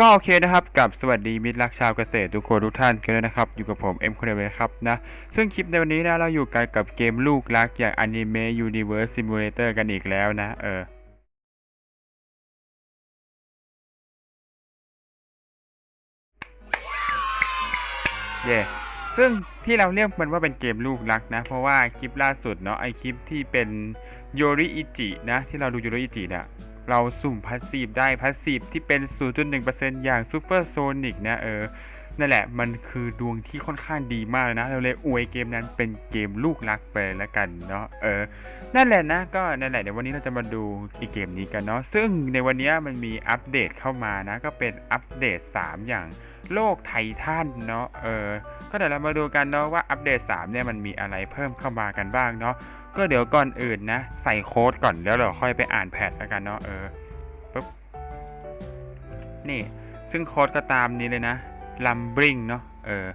ก็โอเคนะครับกับสวัสดีมิตรรักชาวเกษตรทุกคนทุกท่านกันด้วยนะครับ อยู่กับผมเอ็มคนเดียวครับนะซึ่งคลิปในวันนี้นะเราอยู่กันกับเกมลูกรักอย่าง Anime Universe Simulator กันอีกแล้วนะ เออเย่ซึ่งที่เราเรียกมันว่าเป็นเกมลูกรักนะ เพราะว่าคลิปล่าสุดเนาะไอคลิปที่เป็นโยริอิจินะ ที่เราดูโยริอิจิเนี่ย เราสุ่มพัสซีฟได้พัสซีฟที่เป็น 0.1%อย่างซูเปอร์โซนิกนะเออนั่นแหละมันคือดวงที่ค่อนข้างดีมากนะ เราเลยอวยเกมนั้นเป็นเกมลูกรักไปลยละกันเนาะเออนั่นแหละนะก็นั่นแหละเดี๋ยววันนี้เราจะมาดูอีกเกมนี้กันเนาะซึ่งในวันนี้มันมีอัปเดตเข้ามานะ ก็เป็นอัปเดต 3 อย่างโลกไททันเนาะเออก็เดี๋ยวเรามาดูกันเนาะว่าอัปเดต 3 เนี่ยมันมีอะไรเพิ่มเข้ามากันบ้างเนาะ ก็เดี๋ยวก่อนอื่นนะ ใส่โค้ดก่อนแล้วเราค่อยไปอ่านแพทแล้วกันเนาะเออปุ๊บนี่ซึ่งโค้ดก็ตามนี้เลยนะ lumbring เนาะเออ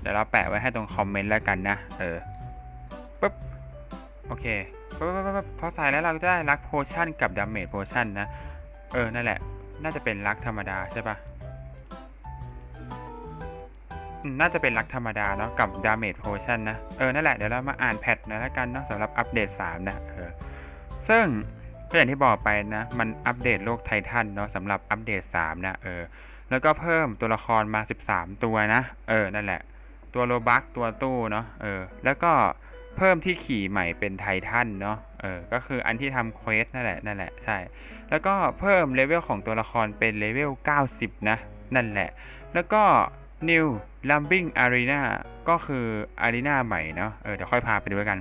เดี๋ยวเราแปะไว้ให้ตรงคอมเมนต์แล้วกันนะเออปุ๊บโอเคปุ๊บปุ๊บปุ๊บพอใส่แล้วเราก็จะได้ลักโพชั่นกับดาเมจโพชั่นนะเออนั่นแหละ น่าจะเป็นลักธรรมดาใช่ปะ น่าจะเป็นลักธรรมดาเนาะกับดาเมจโพชั่นนะ เออ นั่นแหละ เดี๋ยวเรามาอ่านแพทนะแล้วกันเนาะสำหรับอัปเดต 3 นะ เออ ซึ่งก็อย่างที่บอกไปนะ มันอัปเดตโลกไททันเนาะสำหรับอัปเดต 3 นะ เออ แล้วก็เพิ่มตัวละครมา 13 ตัวนะ เออ นั่นแหละ ตัวโลบักตัวตู้เนาะ เออ แล้วก็เพิ่มที่ขี่ใหม่เป็นไททันเนาะ เออ ก็คืออันที่ทำเควสนั่นแหละ นั่นแหละ ใช่ แล้วก็เพิ่มเลเวลของตัวละครเป็นเลเวล 90 นะ นั่นแหละ แล้วก็ New Lumbing Arena ก็คือ Arena ใหม่เนาะเออเดี๋ยวค่อยพาไปดูกัน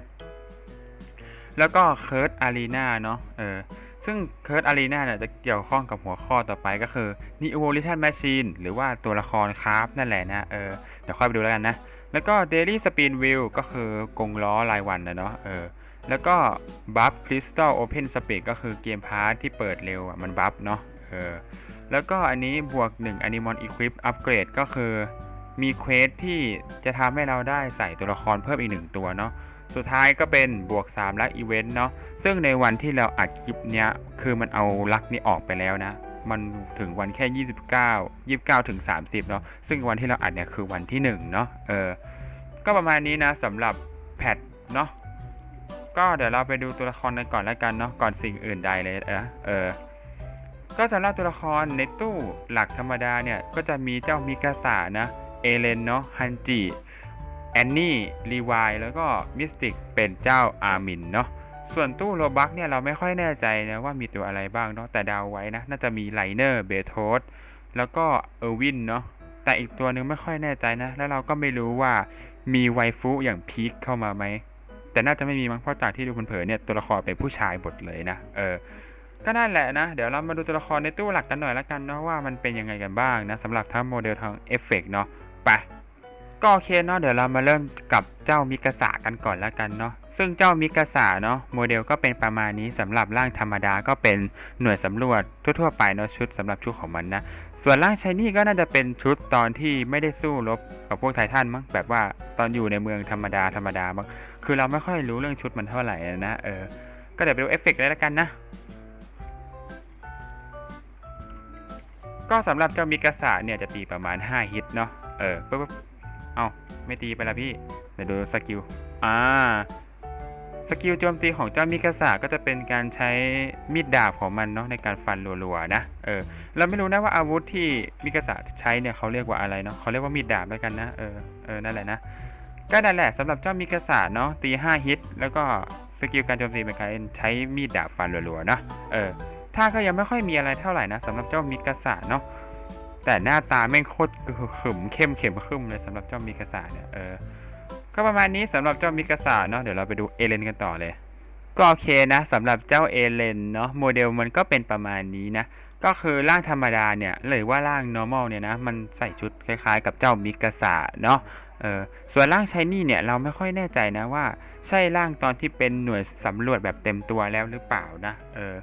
แล้วก็ Curse Arena เนาะเออซึ่ง Curse Arena เนี่ยจะเกี่ยวข้องกับหัวข้อต่อไปก็คือ New Evolution Machine หรือว่าตัวละครคราฟนั่นแหละนะเออเดี๋ยวค่อยไปดูแล้วกันนะ แล้วก็ Daily Spin Wheel ก็คือกงล้อรายวันนะเนาะเออแล้วก็ Buff Crystal Open Speed ก็คือเกมพาร์ทที่เปิดเร็วอะมันบัฟเนาะ ออ แล้วก็อันนี้บวก 1 Animal Equip Upgrade ก็คือมีเควสที่จะทำให้เราได้ใส่ตัวละครเพิ่มอีก 1 ตัวเนาะ สุดท้ายก็เป็นบวก 3 ลักอีเวนต์เนาะ ซึ่งในวันที่เราอัดคลิปเนี้ย คือมันเอาลักนี้ออกไปแล้วนะ มันถึงวันแค่ 29 29ถึง30 เนาะ ซึ่งวันที่เราอัดเนี่ยคือวันที่ 1 เนาะ เออ ก็ประมาณนี้นะสำหรับแพทเนาะ ก็เดี๋ยวเราไปดูตัวละครกันก่อนแล้วกันเนาะ ก่อนสิ่งอื่นใดเลยเออเออ ก็สำหรับตัวละครในตู้หลักธรรมดาเนี่ย ก็จะมีเจ้ามิกาสานะ เอเลนเนาะฮันจิแอนนี่รีวายแล้วก็มิสติกเป็นเจ้าอาร์มินเนาะส่วนตู้โรบักเนี่ยเราไม่ค่อยแน่ใจนะว่ามีตัวอะไรบ้างเนาะแต่เดาไว้นะ น่าจะมีไลเนอร์เบโทสแล้วก็เออร์วินเนาะแต่อีกตัวหนึ่งไม่ค่อยแน่ใจนะ แล้วเราก็ไม่รู้ว่ามีไวฟุอย่างพีคเข้ามาไหมแต่น่าจะไม่มีมั้งเพราะจากที่ดูเผินๆเนี่ยตัวละครเป็นผู้ชายหมดเลยนะเออ ก็นั่นแหละนะ เดี๋ยวเรามาดูตัวละครในตู้หลักกันหน่อยละกันเนาะว่ามันเป็นยังไงกันบ้างนะสำหรับทั้งโมเดลทางเอฟเฟกเนาะไปก็โอเคเนาะเดี๋ยวเรามาเริ่มกับเจ้ามิกาสากันก่อนละกันเนาะซึ่งเจ้ามิกาสาเนาะโมเดลก็เป็นประมาณนี้สำหรับร่างธรรมดาก็เป็นหน่วยสำรวจทั่วๆไปเนาะชุดสำหรับชุดของมันนะส่วนร่างชายนี่ก็น่าจะเป็นชุดตอนที่ไม่ได้สู้รบกับพวกไททันมั้งแบบว่าตอนอยู่ในเมืองธรรมดาธรรมดามั้งคือเราไม่ค่อยรู้เรื่องชุดมันเท่าไหร่นะเออก็เดี๋ยวไปดูเอฟเฟกต์เลยละกันนะ ก็สำหรับเจ้ามิกาสะเนี่ยจะตีประมาณ 5 ฮิตเนาะ เออปุ๊บปุ๊บเอ้าไม่ตีไปละพี่ เดี๋ยวดูสกิล อ่า สกิลโจมตีของเจ้ามิกาสะก็จะเป็นการใช้มีดดาบของมันเนาะในการฟันรัวๆนะ เออ เราไม่รู้นะว่าอาวุธที่มิกาสะใช้เนี่ยเขาเรียกว่าอะไรเนาะเขาเรียกว่ามีดดาบแล้วกันนะ เออ เออ นั่นแหละนะ ก็นั่นแหละสำหรับเจ้ามิกาสะเนาะตี 5 ฮิต แล้วก็สกิลการโจมตีเป็นการใช้มีดดาบฟันรัวๆนะเออ ถ้าก็ยังไม่ค่อยมีอะไรเท่าไหร่นะสำหรับเจ้ามิกาสะเนาะแต่หน้าตาแม่งโคตรขึมเข้มเข็มขึ้นเลยสำหรับเจ้ามิกาสะเนี่ยเออก็ประมาณนี้สำหรับเจ้ามิกาสะเนาะเดี๋ยวเราไปดูเอเลนกันต่อเลย ก็โอเคนะสำหรับเจ้าเอเลนเนาะโมเดลมันก็เป็นประมาณนี้นะก็คือร่างธรรมดาเนี่ยหรือว่าร่าง normal เนี่ยนะมันใส่ชุดคล้ายๆ กับเจ้ามิกาสะเนาะเออส่วนร่างชายนี่เนี่ยเราไม่ค่อยแน่ใจนะว่า ใช่ร่างตอนที่เป็นหน่วยสำรวจแบบเต็มตัวแล้วหรือเปล่านะเออ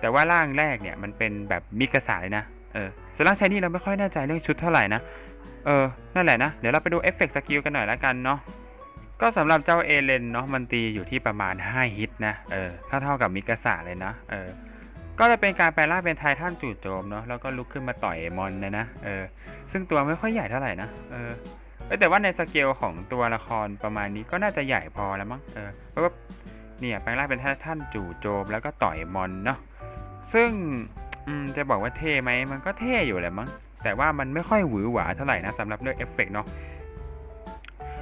แต่ว่าร่างแรกเนี่ยมันเป็นแบบมิกาสะเลยนะ เออส่วนร่างชายนี่เราไม่ค่อยแน่ใจเรื่องชุดเท่าไหร่นะ เออ นั่นแหละนะ เดี๋ยวเราไปดูเอฟเฟกต์สกิลกันหน่อยละกันเนาะ ก็สำหรับเจ้าเอเลนเนาะมันตีอยู่ที่ประมาณ 5 ฮิตนะ เออ ถ้าเท่ากับมิกาสะเลยนะ เออ ก็จะเป็นการแปลร่างเป็นไททันจู่โจมเนาะ แล้วก็ลุกขึ้นมาต่อยมอนนะนะ เออ ซึ่งตัวไม่ค่อยใหญ่เท่าไหร่นะ เออแต่ว่าในสเกลของตัวละครประมาณนี้ก็น่าจะใหญ่พอแล้วมั้ง เออเพราะว่าเนี่ยแปลงร่างเป็นททันจู่โจมแล้วก็ต่อยมอนเนาะ ซึ่งจะบอกว่าเท่ไหมมันก็เท่อยู่แหละมั้งแต่ว่ามันไม่ค่อยหวือหวาเท่าไหร่นะสำหรับเรื่องเอฟเฟกต์เนาะ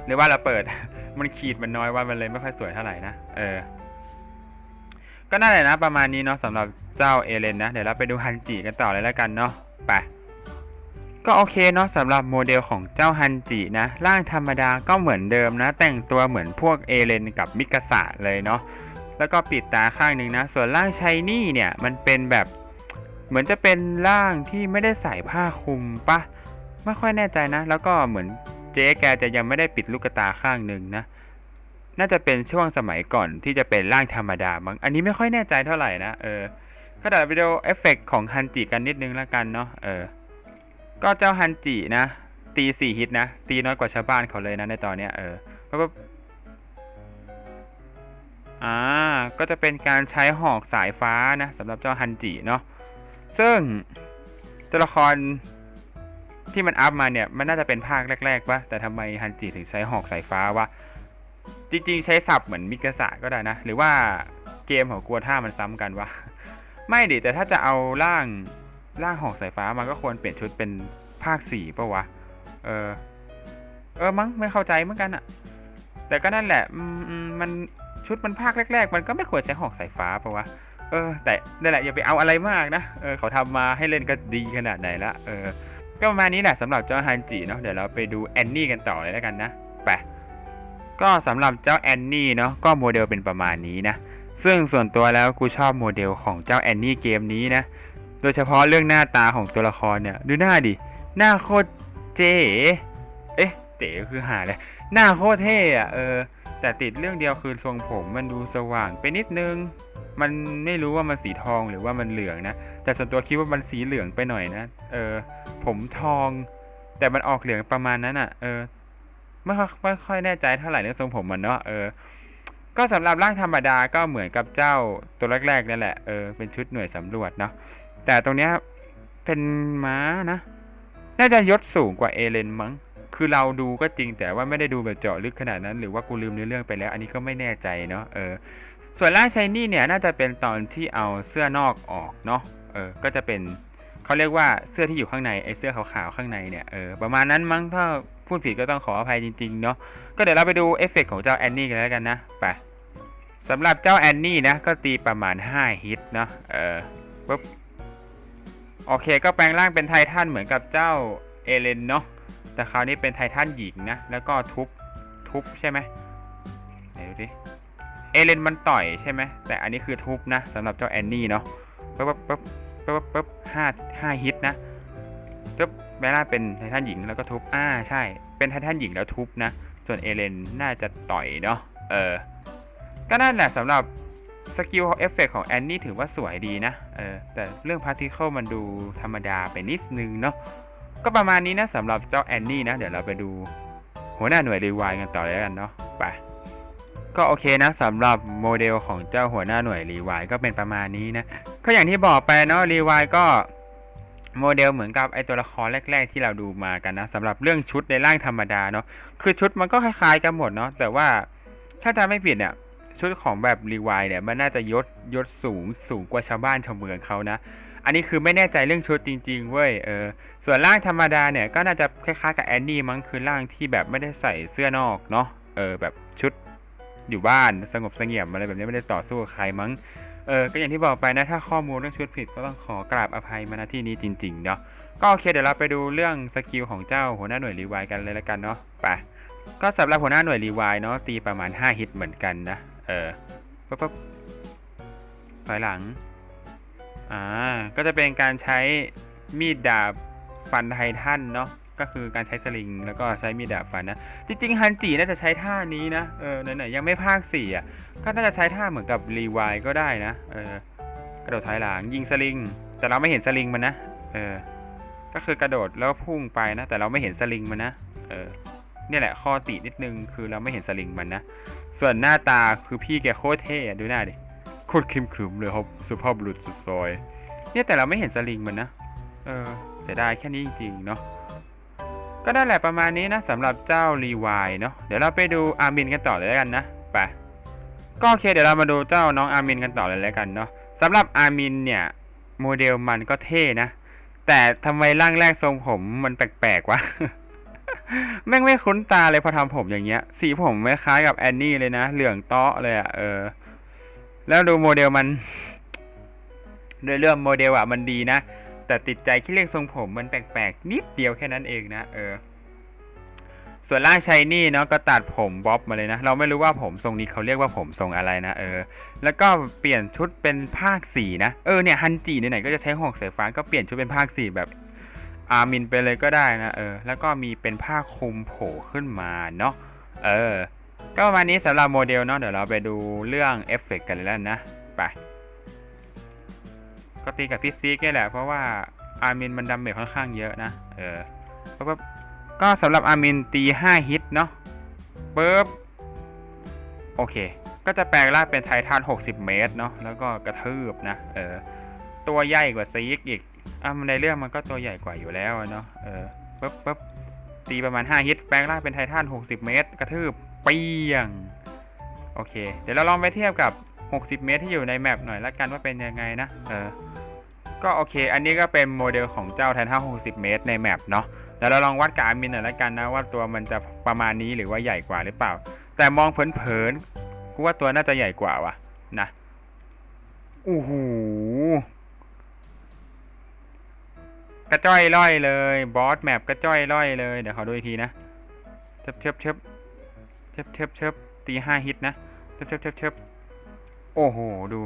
หรือว่าเราเปิดมันขีดมันน้อยว่ามันเลยไม่ค่อยสวยเท่าไหร่นะเออก็น่าแหละนะประมาณนี้เนาะสำหรับเจ้าเอเลนนะเดี๋ยวเราไปดูฮันจิกันต่อเลยแล้วกันเนาะไปก็โอเคเนาะสำหรับโมเดลของเจ้าฮันจินะร่างธรรมดาก็เหมือนเดิมนะ แต่งตัวเหมือนพวกเอเลนกับมิกาสะเลยเนาะ แล้วก็ปิดตาข้างหนึ่งนะ ส่วนร่างชายนี่เนี่ยมันเป็นแบบเหมือนจะเป็นร่างที่ไม่ได้ใส่ผ้าคลุมปะไม่ค่อยแน่ใจนะ แล้วก็เหมือนเจ๊แกจะยังไม่ได้ปิดลูกตาข้างหนึ่งนะน่าจะเป็นช่วงสมัยก่อนที่จะเป็นร่างธรรมดามั้งอันนี้ไม่ค่อยแน่ใจเท่าไหร่นะเออก็เดี๋ยวไปดูเอฟเฟกต์ของฮันจิกันนิดนึงแล้วกันเนาะเออก็เจ้าฮันจินะตีสี่ฮิตนะ ตีน้อยกว่าชาวบ้านเขาเลยนะในตอนเนี้ยเออ อ่าก็จะเป็นการใช้หอกสายฟ้านะสำหรับเจ้าฮันจิเนาะซึ่งตัวละครที่มันอัพมาเนี่ยมันน่าจะเป็นภาคแรกๆปะแต่ทำไมฮันจิถึงใช้หอกสายฟ้าวะจริงๆ ใช้ศัพท์เหมือนมิกาสะก็ได้นะ หรือว่าเกมของกลัวท่ามันซ้ำกันวะไม่ดิแต่ถ้าจะเอาร่างร่างหอกสายฟ้ามันก็ควรเปลี่ยนชุดเป็นภาคสี่ปะวะเออเออมั้งไม่เข้าใจเหมือนกันอะแต่ก็นั่นแหละมัน ชุดมันภาคแรก ๆ มันก็ไม่ควรใช้หอกสายฟ้าปะวะเออแต่นั่นแหละอย่าไปเอาอะไรมากนะเออเขาทำมาให้เล่นก็ดีขนาดไหนละเออก็ประมาณนี้แหละสำหรับเจ้าฮันจิเนาะเดี๋ยวเราไปดูแอนนี่กันต่อเลยแล้วกันนะไปก็สำหรับเจ้าแอนนี่เนาะก็โมเดลเป็นประมาณนี้นะซึ่งส่วนตัวแล้วกูชอบโมเดลของเจ้าแอนนี่เกมนี้นะโดยเฉพาะเรื่องหน้าตาของตัวละครเนี่ยดูหน้าดิหน้าโคตรเจ๋เอ๊ะเจ๋คือหาเลยหน้าโคตรเท่อะเออ แต่ติดเรื่องเดียวคือทรงผมมันดูสว่างไปนิดนึง มันไม่รู้ว่ามันสีทองหรือว่ามันเหลืองนะ แต่ส่วนตัวคิดว่ามันสีเหลืองไปหน่อยนะ เออ ผมทอง แต่มันออกเหลืองประมาณนั้นอะ เออ ไม่ค่อยไม่ค่อยแน่ใจเท่าไหร่เรื่องทรงผมมันเนาะ เออ ก็สำหรับร่างธรรมดาก็เหมือนกับเจ้าตัวแรกๆนั่นแหละ เออ เป็นชุดหน่วยสำรวจเนาะ แต่ตรงเนี้ยเป็นม้านะ น่าจะยศสูงกว่าเอเลนมั้ง คือเราดูก็จริงแต่ว่าไม่ได้ดูแบบเจาะลึกขนาดนั้น หรือว่ากูลืมเนื้อเรื่องไปแล้ว อันนี้ก็ไม่แน่ใจเนาะเออส่วนร่าชายนี่เนี่ยน่าจะเป็นตอนที่เอาเสื้อนอกออกเนาะเออก็จะเป็นเขาเรียกว่าเสื้อที่อยู่ข้างในไอ้เสื้อขาวๆข้างในเนี่ยเออประมาณนั้นมั้งถ้าพูดผิดก็ต้องขออภัยจริงๆเนาะก็เดี๋ยวเราไปดูเอฟเฟกต์ของเจ้าแอนนี่กันแล้วกันนะไปสำหรับเจ้าแอนนี่นะก็ตีประมาณ 5 ฮิตเนาะเออปุ๊บโอเคก็แปลงร่างเป็นไททันเหมือนกับเจ้าเอเลนเนาะ แต่คราวนี้เป็นไททันหญิงนะ แล้วก็ทุบ ทุบใช่ไหมไหนดูดิ เอเลนมันต่อยใช่ไหม แต่อันนี้คือทุบนะสำหรับเจ้าแอนนี่เนาะปุ๊บปุ๊บปุ๊บปุ๊บปุ๊บห้าห้าฮิตนะปุ๊บแบล่าเป็นไททันหญิงแล้วก็ทุบ อ่าใช่ เป็นไททันหญิงแล้วทุบนะ ส่วนเอเลนน่าจะต่อยเนาะ เออ ก็นั่นแหละสำหรับสกิลเอฟเฟกของแอนนี่ถือว่าสวยดีนะ เออ แต่เรื่องพาร์ติเคิลมันดูธรรมดาไปนิดนึงเนาะ ก็ประมาณนี้นะสำหรับเจ้าแอนนี่นะ เดี๋ยวเราไปดูหัวหน้าหน่วยรีวายกันต่อเลยกันเนาะไปก็โอเคนะสำหรับโมเดลของเจ้าหัวหน้าหน่วยรีวายก็เป็นประมาณนี้นะ ก็อย่างที่บอกไปเนาะรีวายก็โมเดลเหมือนกับไอตัวละครแรก ๆ ที่เราดูมากันนะสำหรับเรื่องชุดในร่างธรรมดาเนาะคือชุดมันก็คล้ายๆกันหมดเนาะแต่ว่าถ้าจำไม่ผิดเนี่ยชุดของแบบรีวายเนี่ยมันน่าจะยศยศสูงสูงกว่าชาวบ้านชาวเมืองเขานะ อันนี้คือไม่แน่ใจเรื่องชุดจริง ๆ เว้ย เออ ส่วนร่างธรรมดาเนี่ยก็น่าจะคล้ายๆกับแอนนี่มั้งคือร่างที่แบบไม่ได้ใส่เสื้อนอกเนาะ เออแบบชุดอยู่บ้านสงบเสงี่ยมอะไรแบบนี้ไม่ได้ต่อสู้กับใครมั้ง เออก็อย่างที่บอกไปนะถ้าข้อมูลเรื่องชุดผิดก็ต้องขอกราบอภัยมาณที่นี้จริงๆเนาะ ก็โอเคเดี๋ยวเราไปดูเรื่องสกิลของเจ้าหัวหน้าหน่วยรีวายกันเลยละกันเนาะ ไป ก็สำหรับหัวหน้าหน่วยรีวายเนาะตีประมาณ 5 ฮิตเหมือนกันนะ เออปั๊บปั๊บถอยหลัง อ่าก็จะเป็นการใช้มีดดาบฟันไททันเนาะก็คือการใช้สลิง แล้วก็ใช้มีดดาบฟันนะ จริงๆฮันจิน่าจะใช้ท่านี้นะ เออไหนๆยังไม่ภาคสี่อะ ก็น่าจะใช้ท่าเหมือนกับรีวายก็ได้นะ เออกระโดดถอยหลังยิงสลิง แต่เราไม่เห็นสลิงมันนะ เออ ก็คือกระโดดแล้วพุ่งไปนะ แต่เราไม่เห็นสลิงมันนะ เออเนี่ยแหละข้อตินิดนึงคือเราไม่เห็นสลิงมันนะ ส่วนหน้าตาคือพี่แกโคตรเท่ดูหน้าดิ โคตรเข้มขรึมเลยครับสุภาพบุรุษสุดซอย เนี่ยแต่เราไม่เห็นสลิงมันนะ เออเสียดายแค่นี้จริงๆเนาะก็ได้แหละประมาณนี้นะสำหรับเจ้ารีวายเนาะเดี๋ยวเราไปดูอาร์มินกันต่อเลยแล้วกันนะไปก็โอเคเดี๋ยวเรามาดูเจ้าน้องอาร์มินกันต่อเลยแล้วกันเนาะสำหรับอาร์มินเนี่ยโมเดลมันก็เท่นะ แต่ทำไมร่างแรกทรงผมมันแปลกๆวะแม่งไม่คุ้นตาเลยพอทำผมอย่างเงี้ย สีผมไม่คล้ายกับแอนนี่เลยนะ เหลืองเตาะเลยอะเออ แล้วดูโมเดลมันโดยเรื่องโมเดลอะมันดีนะ แต่ติดใจที่เรียกทรงผมมันแปลกๆ นิดเดียวแค่นั้นเองนะเออ ส่วนล่างชายนี่เนาะก็ตัดผมบ๊อบมาเลยนะ เราไม่รู้ว่าผมทรงนี้เขาเรียกว่าผมทรงอะไรนะเออ แล้วก็เปลี่ยนชุดเป็นภาคสีนะเออเนี่ยฮันจิไหนๆก็จะใช้หอกสายฟ้าก็เปลี่ยนชุดเป็นภาคสีแบบอาร์มินไปเลยก็ได้นะเออ แล้วก็มีเป็นผ้าคลุมโผล่ขึ้นมาเนาะเออ ก็ประมาณนี้สำหรับโมเดลเนาะเดี๋ยวเราไปดูเรื่องเอฟเฟกต์กันเลยแล้วนะไปก็ตีกับพี่ซีกนี่แหละเพราะว่าอาร์มินมันดาเมจค่อนข้างเยอะนะเออปุ๊บก็สำหรับอาร์มินตี 5 ฮิตเนาะปุ๊บโอเค ก็จะแปลงร่างเป็นไททัน60 เมตรเนาะแล้วก็กระทืบนะเออตัวใหญ่กว่าซีกอีกอะในเรื่องมันก็ตัวใหญ่กว่าอยู่แล้วเนาะเออปุ๊บปุ๊บตีประมาณ 5 ฮิต แปลงร่างเป็นไททัน60 เมตร กระทืบ เปียง โอเค เดี๋ยวเราลองไปเทียบกับ 60 เมตรที่อยู่ในแมปหน่อยละกันว่าเป็นยังไงนะ เออ ก็โอเค อันนี้ก็เป็นโมเดลของเจ้าไทนทัน60 เมตรในแมปเนาะเดี๋ยวเราลองวัดกับอาร์มินหน่อยละกันนะว่าตัวมันจะประมาณนี้หรือว่าใหญ่กว่าหรือเปล่า แต่มองเผินๆกูว่าตัวน่าจะใหญ่กว่าว่ะนะอู้หูกระจ้อยล่อยเลย บอสแมปกระจ้อยล่อยเลย เดี๋ยวขอดูอีกทีนะเชิบเชิบเชิบ บเชิบเชิบตีห้าฮิตนะเชิบเชิบเชิบเชิบโอ้โห ดู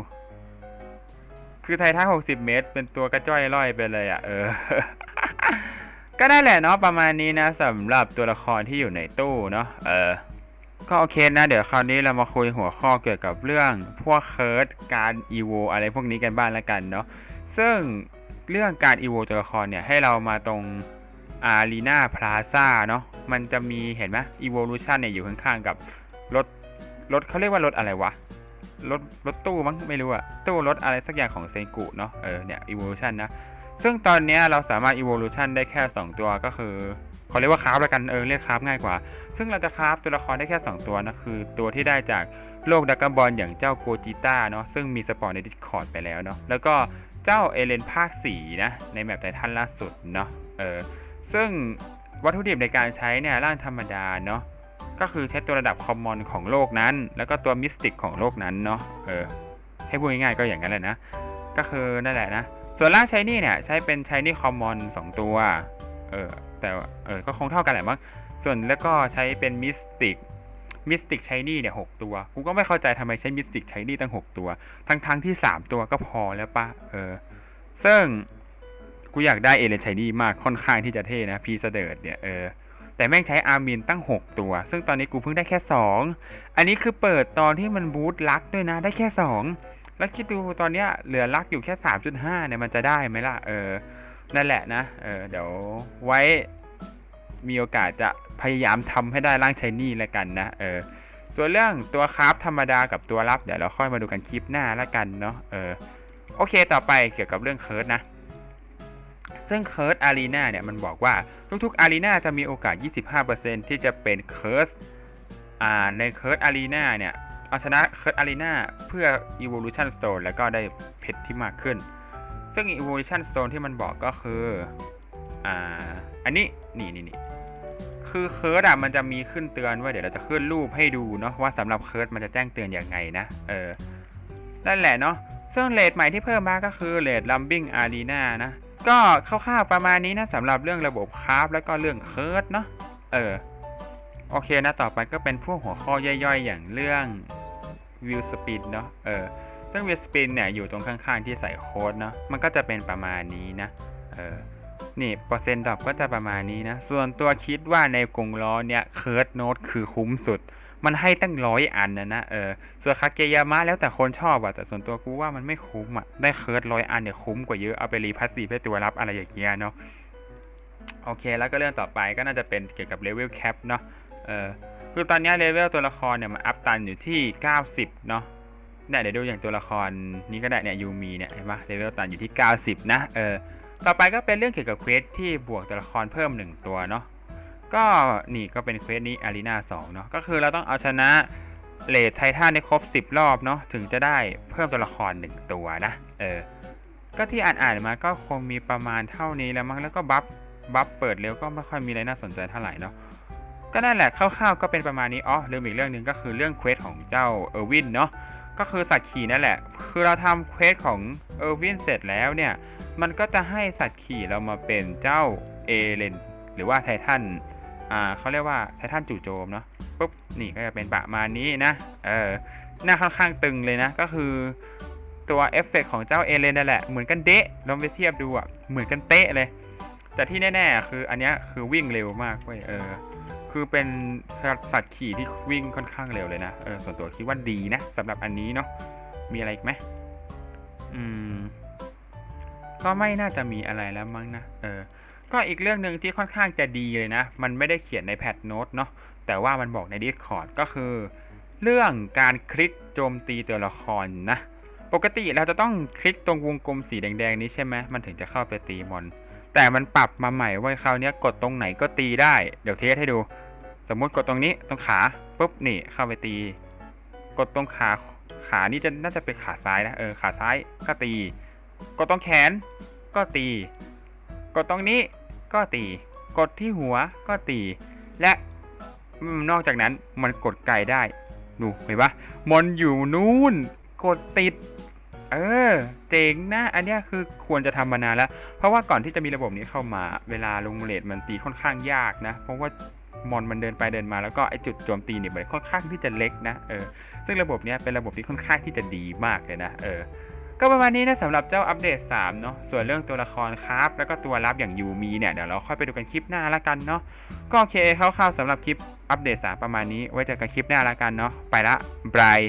คือไททัน60เมตร เป็นตัวกระจ้อยล่อยไปเลยอะ เออ ก็ได้แหละเนาะประมาณนี้นะสำหรับตัวละครที่อยู่ในตู้เนาะ เออ ก็โอเคนะ เดี๋ยวคราวนี้เรามาคุยหัวข้อเกี่ยวกับเรื่องพวกเคิร์ดการอีโวอะไรพวกนี้กันบ้างแล้วกันเนาะ ซึ่งเรื่องการอีโวตัวละครเนี่ยให้เรามาตรง อารีนาพลาซ่าเนาะมันจะมีเห็นไหมอีโวลูชันเนี่ยอยู่ข้างๆกับรถรถเขาเรียกว่ารถอะไรวะรถรถตู้มั้งไม่รู้อะตู้รถอะไรสักอย่างของเซนกุเนาะเออเนี่ย evolution นะซึ่งตอนนี้เราสามารถ evolution ได้แค่ 2 ตัวก็คือเขาเรียกว่าคราฟแล้วกันเออเรียกคราฟง่ายกว่า ซึ่งเราจะคราฟตัวละครได้แค่ 2 ตัวนะคือตัวที่ได้จากโลกดักกบอลอย่างเจ้าโกจิต้าเนาะซึ่งมีสปอนใน Discord ไปแล้วเนาะแล้วก็เจ้าเอเลนภาค4นะในแมปไททันล่าสุดเนาะเออ ซึ่งวัตถุดิบในการใช้เนี่ยร่างธรรมดาเนาะก็คือใช้ตัวระดับคอมมอนของโลกนั้น แล้วก็ตัวมิสติกของโลกนั้นเนาะเออให้พูดง่ายๆก็อย่างนั้นแหละนะ ก็คือนั่นแหละนะ ส่วนล่างใช้นี่เนี่ยใช้เป็นใช้นี่คอมมอนสองตัวเออแต่เออก็คงเท่ากันแหละมั้งส่วนแล้วก็ใช้เป็นมิสติกมิสติกใช้นี่เนี่ยหกตัวกูก็ไม่เข้าใจทำไมใช้มิสติกใช้นี่ตั้ง 6 ตัว ทั้งๆทที่ 3 ตัวก็พอแล้วปะเออ ซึ่ง กูอยากได้เอเลนใช้นี่มากค่อนข้างที่จะเท่นะพีเสเดิร์ดเนี่ยเออแต่แม่งใช้อาร์มินตั้ง 6 ตัว ซึ่งตอนนี้กูเพิ่งได้แค่ 2 อันนี้คือเปิดตอนที่มันบูตลักด้วยนะได้แค่ 2 แล้วคิดดูตอนเนี้ยเหลือลักอยู่แค่ 3.5เนี่ยมันจะได้ไหมล่ะเออนั่นแหละนะเออเดี๋ยวไว้มีโอกาสจะพยายามทำให้ได้ร่างชายนี่แล้วกันนะเออส่วนเรื่องตัวคราฟธรรมดากับตัวรับเดี๋ยวเราค่อยมาดูกันคลิปหน้าแล้วกันเนาะเออโอเคต่อไปเกี่ยวกับเรื่องเคิร์ดนะ ซึ่งเคิร์ดอารีนาเนี่ยมันบอกว่าทุกๆอารีนาจะมีโอกาส 25%ที่จะเป็นเคิร์สอ่าในเคิร์ดอารีนาเนี่ยเอาชนะเคิร์ดอารีนาเพื่อ evolution stone แล้วก็ได้เพชรที่มากขึ้น ซึ่ง evolution stone ที่มันบอกก็คืออ่าอันนี้นี่นี่นี่คือเคิร์ดอะมันจะมีขึ้นเตือนว่าเดี๋ยวเราจะขึ้นรูปให้ดูเนาะว่าสำหรับเคิร์ดมันจะแจ้งเตือนอยังไงนะ เออ นั่นแหละเนาะซึ่งเลทใหม่ที่เพิ่มมาก็คือเลทลัมบิ้งอารีนานะ ก็คร่าวๆประมาณนี้นะสำหรับเรื่องระบบคราฟแล้วก็เรื่องเคิร์ดเนาะเออโอเคนะต่อไปก็เป็นพวกหัวข้อย่อยๆ อย่างเรื่องวิวสปินเนาะเออซึ่งวิวสปินเนี่ยอยู่ตรงข้างๆที่ใส่โค้ดเนาะมันก็จะเป็นประมาณนี้นะเออนี่เปอร์เซ็นต์ดรอปก็จะประมาณนี้นะ ส่วนตัวคิดว่าในกรงล้อเนี่ยเคิร์ดโน้ตคือคุ้มสุด มันให้ตั้งร้อยอันนะนะเออส่วนคาเกยามะแล้วแต่คนชอบอะแต่ส่วนตัวกูว่ามันไม่คุ้มอะได้เคิร์ดร้อยอันเนี่ยคุ้มกว่าเยอะเอาไปรีพัสซีให้ตัวรับอะไรอย่างเงี้ยเนาะโอเค แล้วก็เรื่องต่อไปก็น่าจะเป็นเกี่ยวกับเลเวลแคปเนาะเออคือตอนนี้เลเวลตัวละครเนี่ยมันอัพตันอยู่ที่ 90 เนาะเนี่ยเดี๋ยวดูอย่างตัวละครนี้ก็ได้เนี่ยยูมีเนี่ยเห็นปะเลเวลตันอยู่ที่ 90 นะเออต่อไปก็เป็นเรื่องเกี่ยวกับเควสที่บวกตัวละครเพิ่ม 1 ตัวเนาะ ก็นี่ก็เป็นเควสนี้อารีนา2เนาะก็คือเราต้องเอาชนะเลดไททันในครบ 10 รอบเนาะถึงจะได้เพิ่มตัวละคร 1 ตัวนะเออก็ที่อ่านๆมาก็คงมีประมาณเท่านี้แล้วมั้งแล้วก็บัฟบัฟเปิดเร็วก็ไม่ค่อยมีอะไรน่าสนใจเท่าไหร่เนาะก็นั่นแหละคร่าวๆก็เป็นประมาณนี้อ๋อลืมอีกเรื่องหนึ่งก็คือเรื่องเควสของเจ้าเออร์วินเนาะก็คือสัตว์ขี่นั่นแหละ คือเราทำเควสของเออร์วินเสร็จแล้วเนี่ย มันก็จะให้สัตว์ขี่เรามาเป็นเจ้าเอเลนหรือว่าไททัน อ่าเขาเรียกว่าไททันจู่โจมเนาะปุ๊บนี่ก็จะเป็นประมาณนี้นะเออหน้าค่อนข้างตึงเลยนะ ก็คือตัวเอฟเฟกต์ของเจ้าเอเลนนั่นแหละ เหมือนกันเดะลองไปเทียบดูอะเหมือนกันเตะเลย แต่ที่แน่ๆ คืออันนี้คือวิ่งเร็วมากเว้ยเออคือเป็นสัตว์ขี่ที่วิ่งค่อนข้างเร็วเลยนะเออส่วนตัวคิดว่าดีนะสำหรับอันนี้เนาะมีอะไรอีกไหมอืมก็ไม่น่าจะมีอะไรแล้วมั้งนะ เออ ก็อีกเรื่องหนึ่งที่ค่อนข้างจะดีเลยนะ มันไม่ได้เขียนในแพทโน้ตเนาะแต่ว่ามันบอกใน Discord ก็คือ เรื่องการคลิกโจมตีตัวละครนะ ปกติเราจะต้องคลิกตรงวงกลมสีแดงๆนี้ใช่ไหมมันถึงจะเข้าไปตีมอน แต่มันปรับมาใหม่ว้ยคราวนี้กดตรงไหนก็ตีได้ เดี๋ยวเทสให้ดู สมมุติกดตรงนี้ตรงขาปุ๊บนี่เข้าไปตี กดตรงขาขานี่จะน่าจะเป็นขาซ้ายนะเออขาซ้ายก็ตี กดตรงแขนก็ตี กดตรงนี้ ก็ตี กดที่หัวก็ตี และนอกจากนั้นมันกดไกลได้ดูเห็นปะมันอยู่นู่น กดติด เออ เจ๋งนะ อันนี้คือควรจะทำมานานแล้ว เพราะว่าก่อนที่จะมีระบบนี้เข้ามา เวลาลงเลดมันตีค่อนข้างยากนะ เพราะว่ามอนมันเดินไปเดินมาแล้วก็ไอจุดโจมตีเนี่ยมันค่อนข้างที่จะเล็กนะ เออ ซึ่งระบบเนี้ยเป็นระบบที่ค่อนข้างที่จะดีมากเลยนะ เออ ก็ประมาณนี้นะสำหรับเจ้าอัปเดต3เนาะส่วนเรื่องตัวละครครับ แล้วก็ตัวรับอย่างยูมีเนี่ย เดี๋ยวเราค่อยไปดูกันคลิปหน้าละกันเนาะก็โอเคคร่าวๆสำหรับคลิปอัปเดต3ประมาณนี้ไว้เจอกันคลิปหน้าละกันเนาะไปละบาย